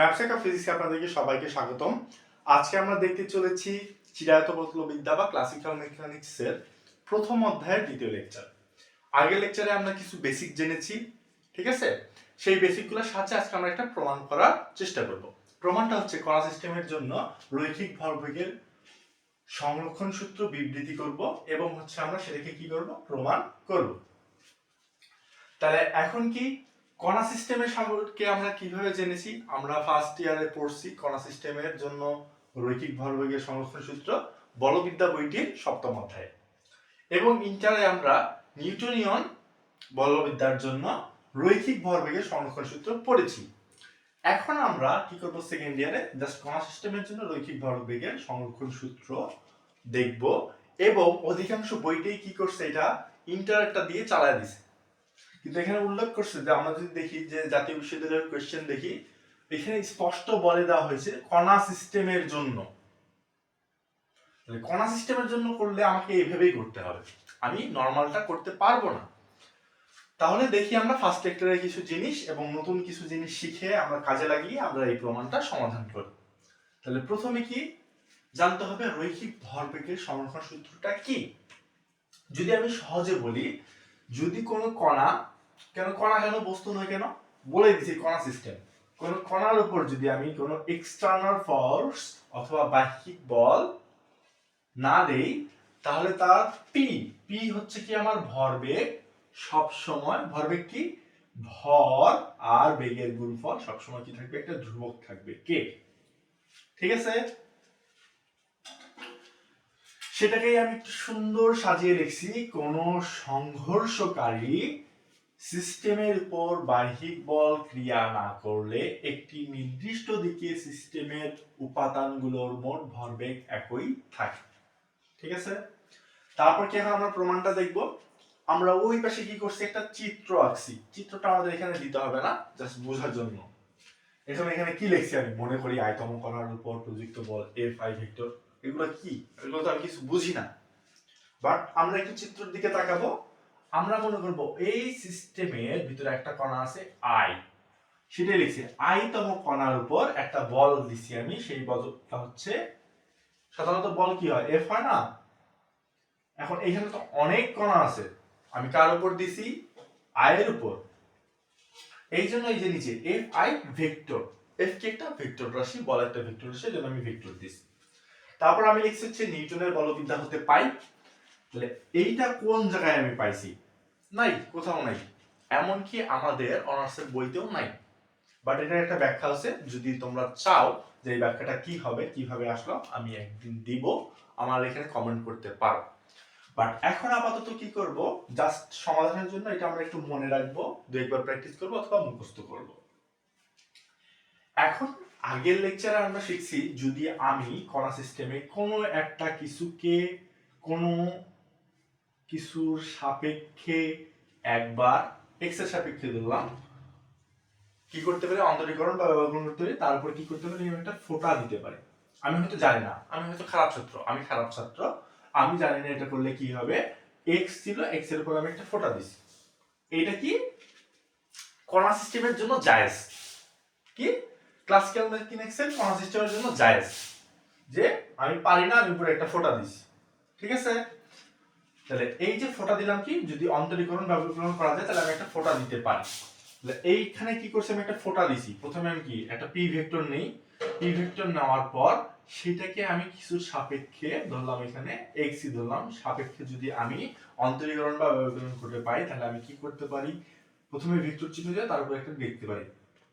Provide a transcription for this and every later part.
ব্যবসায়িক ফিজিক্সে আপনাদেরকে সবাইকে স্বাগতম। আজকে আমরা দেখতে চলেছি চিরায়ত বিদ্যা বা ক্লাসিক্যাল মেকানিক্সের প্রথম অধ্যায়ের দ্বিতীয় লেকচার আগের লেকচারে আমরা কিছু বেসিক জেনেছি, ঠিক আছে? সেই বেসিকগুলোর সাথে আজকে আমরা একটা প্রমাণ করার চেষ্টা করব। প্রমাণটা হচ্ছে কণা সিস্টেমের জন্য রৈখিক ভরবেগের সংরক্ষণ সূত্র বিবৃতি করব এবং হচ্ছে আমরা সেটাকে কি করব? প্রমাণ করব। তাহলে এখন কি কণা সিস্টেমের সম্পর্কে আমরা কীভাবে জেনেছি? আমরা ফার্স্ট ইয়ারে পড়ছি কণা সিস্টেমের জন্য রৈখিক ভরবেগের সংরক্ষণ সূত্র বলবিদ্যা বইটির সপ্তম অধ্যায়। এবং ইন্টারে আমরা নিউটনিয়ন বলবিদ্যার জন্য রৈখিক ভরবেগের সংরক্ষণ সূত্র পড়েছি। এখন আমরা কি করব সেকেন্ড ইয়ারে জাস্ট কণা সিস্টেমের জন্য রৈখিক ভরবেগের সংরক্ষণ সূত্র দেখব এবং অধিকাংশ বইতেই কি করছে এটা? ইন্টারেটটা দিয়ে চালায় দিছে। কিন্তু এখানে উল্লেখ করছে যে আমরা যদি দেখি যে জাতীয় বিশ্ববিদ্যালয়ের কোয়েশ্চেন দেখি, এখানে স্পষ্ট বলে দেওয়া হয়েছে কণা সিস্টেমের জন্য। কণা সিস্টেমের জন্য করলে আমাকে এইভাবেই করতে হবে। আমি নর্মালটা করতে পারব না। তাহলে দেখি আমরা ফার্স্ট লেকচারের কিছু জিনিস এবং নতুন কিছু জিনিস শিখে আমরা কাজে লাগিয়ে আমরা এই প্রমাণটা সমাধান করি। তাহলে প্রথমে কি? জানতে হবে রৈখিক ভরবেগের সংরক্ষণ সূত্রটা কি? যদি আমি সহজে বলি যদি কোনো কণা, কেন কণা কেন বস্তু নয় কেন? বলে দিছি, কণা সিস্টেম কোন কণার উপর যদি আমি কোনো এক্সটার্নাল ফোর্স অথবা বাহ্যিক বল না দেই, তাহলে তার পি পি হচ্ছে কি আমার ভরবেগ সব সময় ভরবেগ কি? ভর আর বেগের গুণফল সবসময় কি থাকবে? একটা ধ্রুবক থাকবে। কে? ঠিক আছে? সেটাকেই আমি একটু সুন্দর সাজিয়ে লিখছি কোন সংঘর্ষকারী সিস্টেমের উপর বাহ্যিক বল ক্রিয়া না করলে একটি নির্দিষ্ট দিকে সিস্টেমের উপাদানগুলোর মোট ভরবেগ একই থাকে। ঠিক আছে? তারপর কি এখন আমরা প্রমাণটা দেখব? আমরা ওই পাশে কি করছি? একটা চিত্র আঁকছি। চিত্রটা আমাদের এখানে দিতে হবে না জাস্ট বোঝার জন্য। এখানে এখানে কি লিখছি আমি? মনে করি আয়তম করার উপর প্রযুক্ত বল এফ আই ভেক্টর এগুলো কি? এগুলো তো আমি কিছু বুঝি না। বাট আমরা একটু চিত্রের দিকে তাকাবো। আমরা মনে করব এই সিস্টেমের ভিতরে একটা কণা আছে আই সেটাই লিখছি। আইতম কণার উপর একটা বল দিছি আমি। সেই বলটা হচ্ছে, সাধারণত বল কি হয়? এফ হয় না? এখন এখানে তো অনেক কণা আছে। আমি কার উপর দিছি? আই এর উপর। এই জন্য এই যে নিচে এফ আই ভেক্টর এফ কি একটা? ভেক্টর রাশি, বল একটা ভেক্টর রাশি জন্য আমি ভেক্টর দিছি। তারপর আমি লিখছি হচ্ছে নিউটনের বলবিদ্যা হতে পাই। তাহলে এইটা কোন জায়গায় আমি পাইছি? নাই, কোথাও নাই। এমনকি আমাদের অনার্সের বইতেও নাই। বাট এটার একটা ব্যাখ্যা আছে, যদি তোমরা চাও যে এই ব্যাখ্যাটা কি হবে, কীভাবে আসলো, আমি একদিন দিব, আমার এখানে কমেন্ট করতে পারো। বাট এখন আপাতত কি করব? জাস্ট সমাধানের জন্য এটা আমরা একটু মনে রাখব দু একবার প্র্যাকটিস করব অথবা মুখস্থ করব। এখন আগের লেকচারে আমরা শিখছি, যদি আমি কণা সিস্টেমে কোনো একটা কিছুকে কোনো কিছুর সাপেক্ষে একবার এক্সের সাপেক্ষে ধরলাম, কি করতে পারি? অন্তরীকরণ বা ব্যবহার করতে পারি, তার উপর কি করতে পারি? একটা ফোঁটা দিতে পারি। আমি হয়তো জানি না, আমি হয়তো খারাপ ছাত্র, আমি খারাপ ছাত্র, আমি জানি না এটা করলে কি হবে? এক্স ছিল এক্সের উপর আমি একটা ফোটা দিছি। এটা কি? কণা সিস্টেমের জন্য জায়েজ। কি? ক্লাসিক্যাল মেকানিক্সের কণা সিস্টেমের জন্য জায়েজ। যে আমি পারি না, আমি উপরে একটা ফোঁটা দিছি ঠিক আছে? তাহলে এই যে ফোঁটা দিলাম কি? যদি অন্তরীকরণ ব্যবহার করা যায়, তাহলে আমি একটা ফোঁটা দিতে পারি। তাহলে এইখানে কি করছি? আমি একটা ফোঁটা দিছি প্রথমে আমি কি? একটা পি ভেক্টর নেই। পি ভেক্টর নেওয়ার পর সেটাকে আমি কিছু সাপেক্ষে ধরলাম এখানে এক্সি ধরলাম। সাপেক্ষে যদি আমি অন্তরীকরণ বা ব্যবকরণ করতে পারি, তাহলে আমি কি করতে পারি? প্রথমে ভেক্টর চিহ্ন দিয়ে তার উপর একটা দেখতে পারি।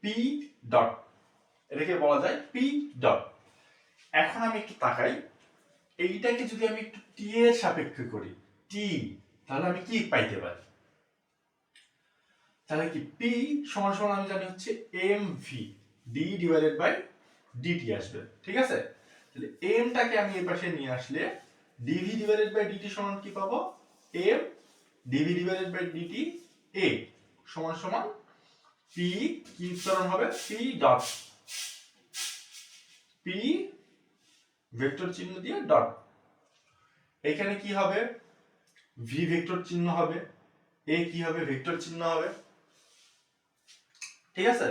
পি ডট এটাকে বলা যায় পি ডট এখন আমি একটু তাকাই। এইটাকে যদি আমি একটু টি এর সাপেক্ষে করি টি তাহলে আমি কি পাইতে পারি? তাহলে কি পি সমান সমান আমি জানি হচ্ছে M V D divided by DT আসবে। ঠিক আছে? তাহলে এমটাকে আমি এই পাশে নিয়ে আসলে ডিভি ডিভাইডেড বাই ডিটি সমান কি পাবো? M DV divided by DT এ সমান সমান পি কি উচ্চারণ হবে? পি ডট পি ভেক্টর চিহ্ন দিয়ে ডট এখানে কি হবে? ভি ভেক্টর চিহ্ন হবে। এ কি হবে? ভেক্টর চিহ্ন হবে। ঠিক আছে?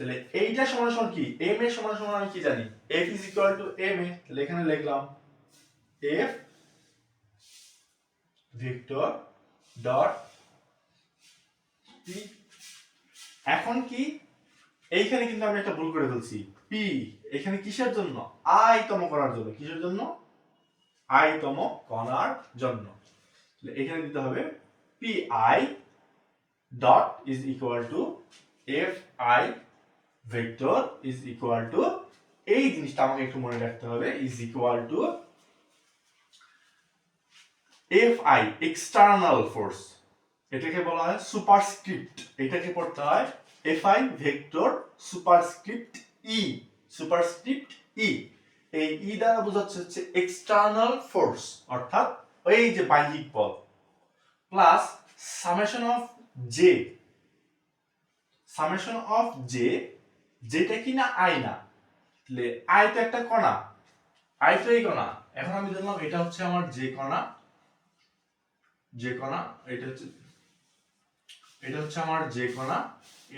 তাহলে এইটা সমান সমান কি? এম এর সমান সমান আমি কি জানি? F is equal to M A, তাহলে এখানে লিখলাম এফ ভেক্টর ডট এখন কি? এইখানে কিন্তু আমি একটা ভুল করে ফেলছি। পি এখানে কিসের জন্য? আইতম করার জন্য। কিসের জন্য? আইতম কণার জন্য। এখানে দিতে হবে P I dot is equal to F I vector is equal to এই জিনিসটা আমাকে একটু মনে রাখতে হবে। Is equal to F I external force এটাকে বলা হয় সুপারস্ক্রিপ্ট। এটাকে পড়তে হয় F I vector superscript E superscript E এই ই দ্বারা বোঝাচ্ছে হচ্ছে এক্সটার্নাল ফোর্স অর্থাৎ এই যে বাহ্যিক বল plus summation of J summation of J যেটা কিনা আই না। তাহলে আই তো একটা কণা। আই তো এই কণা। এখন আমি ধরলাম এটা হচ্ছে আমার যে কণা। যে কণা, এটা হচ্ছে এটা হচ্ছে আমার যে কণা,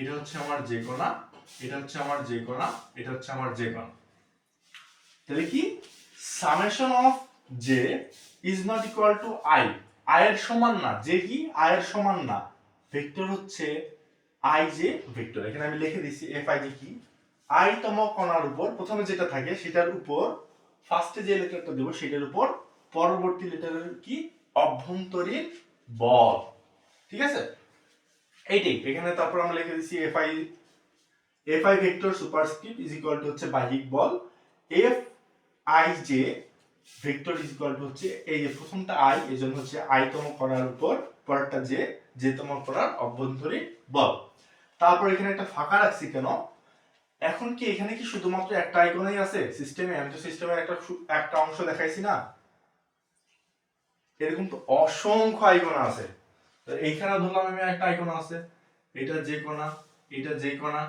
এটা হচ্ছে আমার যে কণা, এটা হচ্ছে আমার যে কণা, এটা হচ্ছে আমার যে কণা। তাহলে কি? Summation of J is not equal to I আয়ের সমান না। যে কি? আয়ের সমান না। ভেক্টর হচ্ছে আই জে ভেক্টর। এখানে আমি লিখে দিচ্ছি এফ আই জে কি? আই তম কণার উপর, প্রথমে যেটা থাকে সেটার উপর ফার্স্টে যে লেটারটা দেবো সেটার উপর, পরবর্তী লেটারের কি? অভ্যন্তরীণ বল। ঠিক আছে? এইটাই, এখানে তারপর আমরা লিখে দিচ্ছি F I F I vector superscript is equal to হচ্ছে বাহ্যিক বল। F I J vector is equal to হচ্ছে এই যে প্রথমটা আই এই জন্য হচ্ছে আই তম করার উপর, পরেরটা যে যে তম করার অভ্যন্তরীণ বল। তারপর এখানে একটা ফাঁকা রাখছি কেন? এখন কি এখানে কি শুধুমাত্র একটা আইকনই আছে? সিস্টেমে আমি তো সিস্টেমের একটা একটা অংশ দেখাইছি না। এরকম তো অসংখ্য আইকন আছে। এইখানে ধরলাম আমি একটা আইকন আছে। এটা যে কোনা এটা যে কোনা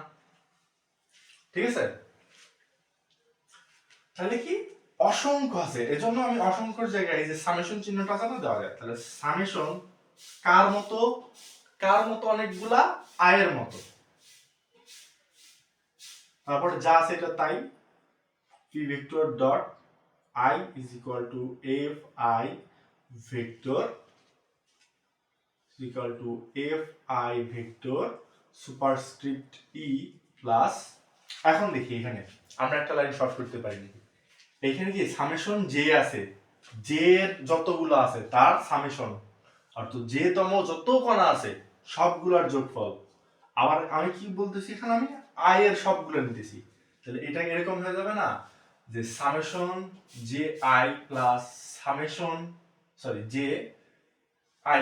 ঠিক আছে? তাহলে কি? অসংখ্য আছে। এজন্য আমি অসংখ্যর জায়গায় যে সামেশন চিহ্নটা আছে না দেওয়া যায়। তাহলে সামেশন কার মতো? কার মতো অনেকগুলা? আয়ের মতো। তারপর যা আছে এটা তাই। P vector dot I is equal to F I vector to F I vector superscript E plus এখন দেখি এখানে, আমরা একটা লাইন শর্ট করতে পারিনি। এখানে কি সামেশন যে আছে? যে এর যতগুলো আছে, তার সামেশন অর্থাৎ যে তম যত কণা আছে, সবগুলোর যোগফল। আবার আমি কি বলতেছি এখানে আমি? আই এর সবগুলো নিতেছি। তাহলে এটা এরকম হয়ে যাবে না? যে summation J I plus summation sorry J I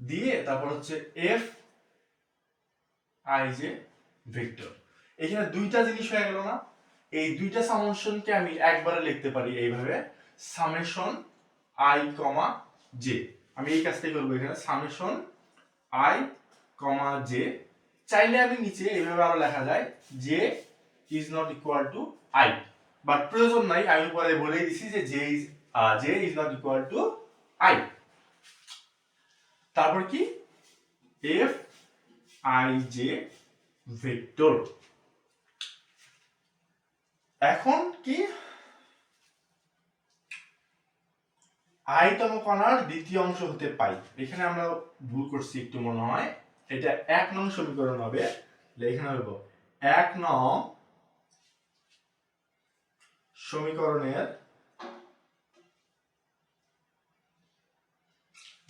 দিয়ে তারপর হচ্ছে এফ আই জে ভেক্টর এখানে দুইটা জিনিস হয়ে গেল না? এই দুইটা সামেশনকে আমি একবারে লিখতে পারি এইভাবে সামেশন আই কমা জে আমি এই কাজটাই করব এখানে সামেশন আই কমা জে চাইলে আমি নিচে এইভাবে আরও লেখা যায় J is not equal to I but প্রয়োজন নাই, আমি পরে বলেই দিছি যে J is J is not equal to I তারপর কি? এফ আই জে ভেক্টর এখন কি? আয়তম কণার দ্বিতীয় অংশ হতে পাই। এখানে আমরা ভুল করছি একটু মনে হয়। এটা এক নং সমীকরণ হবে। এখানে হবে এক নং সমীকরণের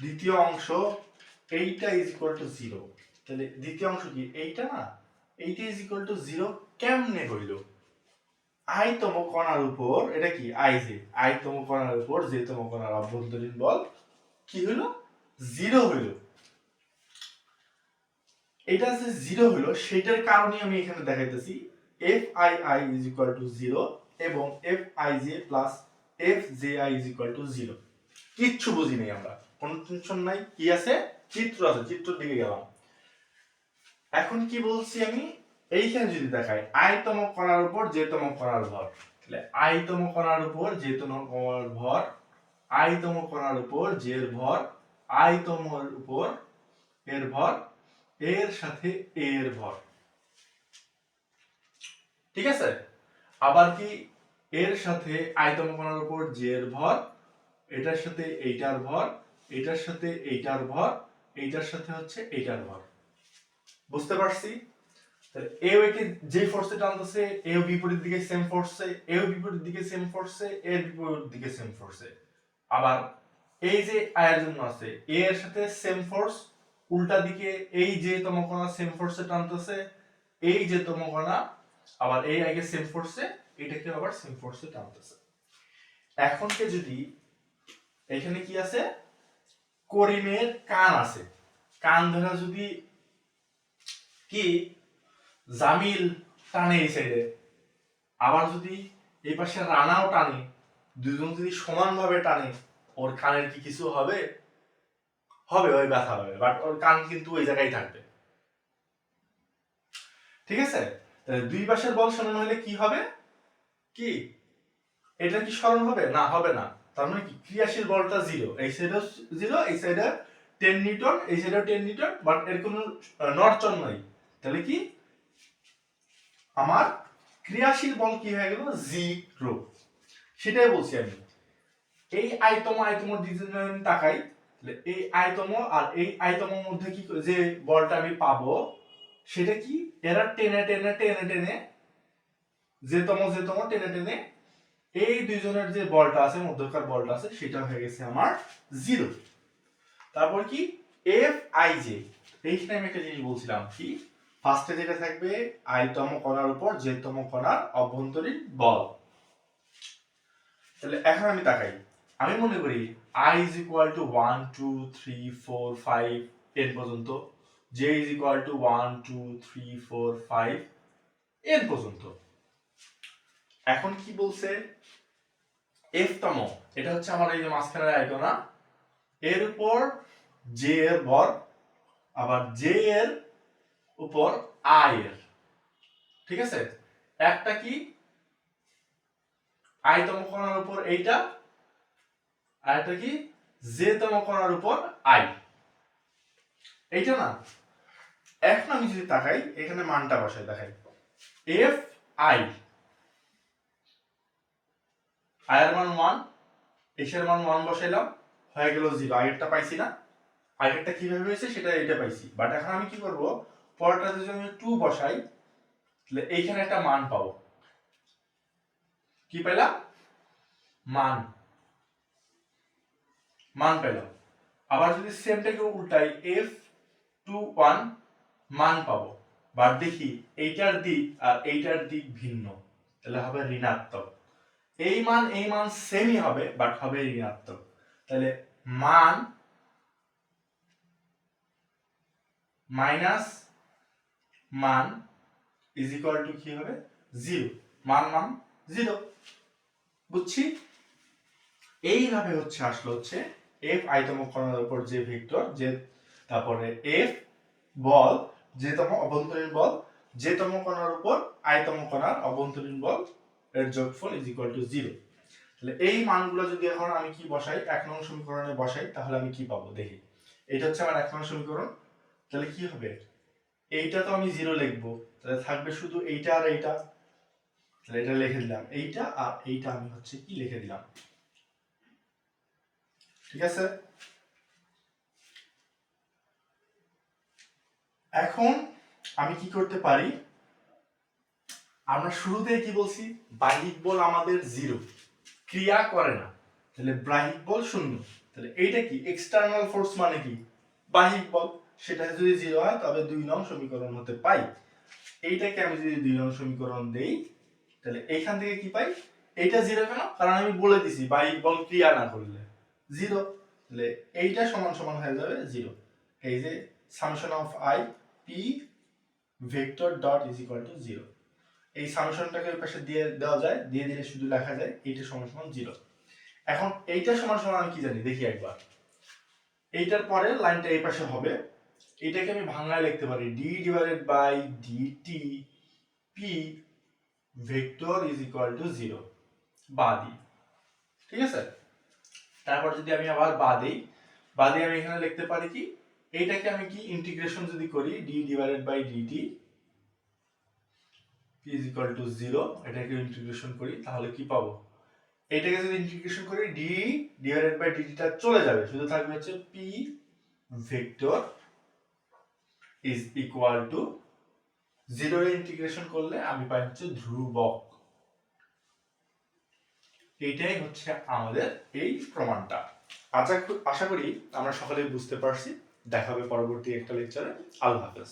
দ্বিতীয় অংশ এইটা ইজ ইকুয়াল টু জিরো তাহলে দ্বিতীয় অংশ কি? এইটা না? এইটা ইজ ইকুয়াল টু জিরো কেমনে হইল? আইতম কণার উপর, এটা কি? আই জে আইতম কণার উপর যেতম কণার অভ্যন্তরীণ বল কি হলো জিরো হইল। এটা যে জিরো হলো সেটার কারণে আমি এখানে দেখাইতেছি। F I I is equal to zero এবং F I J plus F J I is equal to zero কিচ্ছু বুঝি নাই আমরা। কোনো টেনশন নাই, কি আছে? চিত্র আছে চিত্র দিকে গেলাম। এখন কি বলছি আমি? এইখানে যদি দেখাই, আয়তম কণার উপর যেতম কণার ভর। তাহলে আয়তম কণার উপর যেতম কণার ভর, আয়তম কণার উপর জের ভর আয়তমের উপর এর ভর, এর সাথে এর ভর। ঠিক আছে? আবার কি? এর সাথে আয়তম কণার উপর জে এর ভর এটার সাথে এইটার ভর, এটার সাথে এইটার ভর, এইটার সাথে হচ্ছে এইটার ভর। বুঝতে পারছি? এও একে যে ফোর্সে টানতেছে এও বিপরীত দিকে সেম ফোর্সে এও বিপরীত দিকে সেম ফোর্সে এর বিপরীত দিকে সেম ফোর্সে আবার এই যে আয়ের জন্য আছে এ এর সাথে সেম ফোর্স উল্টা দিকে এই যে তমকণা সেম ফোর্সে টানতেছে, এই যে তমকণা, আবার এই আগে সেম ফোর্সে এটাকে আবার সেম ফোর্সে টানতেছে। এখন কে যদি এখানে কি আছে? করিমের কান আছে। কান ধরা যদি কি? জামিল টানে এই সাইডে আবার যদি এই পাশে রানাও টানে দুজন যদি সমানভাবে টানে, ওর কানের কি কিছু হবে? হবে, ওই ব্যথা হবে বাট ওর কান কিন্তু ওই জায়গায় থাকবে। ঠিক আছে? দুই পাশের বল সমান হলে কি হবে? কি? এটা কি স্মরণ হবে? না হবে না। তার মানে কি? ক্রিয়াশীল বলটা জিরো এই সাইডে জিরো এই সাইডে টেন নিউটন, এই সাইডে টেন নিউটন বাট এর কোনো নড়চড় নাই। তাহলে কি? আমার ক্রিয়াশীল বল কি হয়ে গেল? জিরো সেটাই বলছি আমি। এই আয়তম আয়তম দিকে আমি তাকাই এই আয়তম আর এই আয়তমের মধ্যে কি যে বলটা আমি পাবো, সেটা কি? এরা টেনে টেনে টেনে টেনে, যেতম যেতম, টেনে টেনে এই দুইজনের যে বলটা আছে, মধ্যকার বলটা আছে, সেটা হয়ে গেছে আমার জিরো তারপর কি? এফ আই জে এইখানে আমি একটা জিনিস বলছিলাম কি? ফার্স্টে যেটা থাকবে আইতম কণার উপর জেতম কণার অভ্যন্তরীণ বল। তাহলে এখন আমি তাকাই। আমি মনে করি I is equal to one two three four five N পর্যন্ত J is equal to one two three four five N পর্যন্ত। এখন কি বলছে? এফ তম। এটা হচ্ছে আমার এই যে মাঝখানের আয়তনা এর উপর জে এর ভর, আবার জে এর উপর আই এর। ঠিক আছে? একটা কি? আয়তম কণার উপর এইটা, আর একটা কি? জে তম কণার উপর আই এইটা না? এখন আমি যদি তাকাই, এখানে মানটা বসাই, দেখাই। এফ আই আয়ের মান ওয়ান, এসের মান ওয়ান বসাইলাম, হয়ে গেল জিরো। আগেরটা পাইছি না। আগেরটা কীভাবে হয়েছে সেটা এটা পাইছি। বাট এখন আমি কি করব? পরেরটা যদি আমি টু বসাই, তাহলে এইখানে একটা মান পাবো। কি পেলাম? মান। মান পেলাম। আবার যদি সেমটাকে উল্টাই এফ টু ওয়ান মান পাবো। বাট দেখি, এইটার দিক আর এইটার দিক ভিন্ন। তাহলে হবে ঋণাত্মক। এই মান এই মান সেমই হবে বাট হবে ঋণাত্মক। তাহলে মান মাইনাস মান ইজ ইকুয়াল টু কি হবে? জিরো মান মান জিরো বুঝছি? এইভাবে হচ্ছে, আসলো হচ্ছে এফ আয়তম কণার উপর যে ভেক্টর, যে তারপরে এফ বল যেতম অভ্যন্তরীণ বল যেতম কণার উপর আয়তম কণার অভ্যন্তরীণ বল এর যোগফল ইজ ইকুয়াল টু জিরো তাহলে এই মানগুলো যদি এখন আমি কি বসাই? এক নং সমীকরণে বসাই, তাহলে আমি কি পাবো? দেখি। এটা হচ্ছে আমার এক নং সমীকরণ। তাহলে কি হবে? এইটা তো আমি জিরো লিখব। তাহলে থাকবে শুধু এইটা আর এইটা। তাহলে এটা লিখে দিলাম এইটা, আর এইটা আমি হচ্ছে কি লিখে দিলাম? ঠিক আছে? এখন আমি কি করতে পারি? আমরা শুরুতেই কি বলছি? বাহ্যিক বল আমাদের জিরো ক্রিয়া করে না। তাহলে বাহ্যিক বল শূন্য। তাহলে এইটা কি? এক্সটার্নাল ফোর্স মানে কি? বাহ্যিক বল। সেটা যদি জিরো হয়, তবে দুই নং সমীকরণ হতে পাই। এইটাকে আমি যদি দুই নং সমীকরণ দেই, তাহলে এইখান থেকে কি পাই? এইটা জিরো কেন? কারণ আমি বলে দিছি, বাহ্যিক বল ক্রিয়া না করলে। জিরো তাহলে এইটা সমান সমান হয়ে যাবে জিরো এই যে summation of I P vector dot is equal to zero এই সামশনটাকে পাশে দিয়ে দেওয়া যায়, দিয়ে দিলে শুধু লেখা যায় এইটা সমান সমান জিরো এখন এইটা সমান সমান আমি কি জানি? দেখি একবার। এইটার পরে লাইনটা এই পাশে হবে। এটাকে আমি বাংলায় লিখতে পারি। D divided by DT P vector is equal to zero বা দিই ঠিক আছে? তারপর যদি আমি আবার বা দিই, বা দিয়ে আমি এখানে লিখতে পারি কি? এইটাকে আমি কি ইন্টিগ্রেশন যদি করি? D divided by DT P is equal to zero এটাকে ইন্টিগ্রেশন করি, তাহলে কি পাবো? এটাকে যদি ইন্টিগ্রেশন করি ডি ডিভাইডেড বাই ডিটিটা চলে যাবে। শুধু থাকবে হচ্ছে P vector is equal to zero integration করলে আমি পাই হচ্ছে ধ্রুবক। এইটাই হচ্ছে আমাদের এই প্রমাণটা। আশা আশা করি আমরা সকলেই বুঝতে পারছি। দেখাবে পরবর্তী একটা লেকচারে আল্লাহ হাফেজ।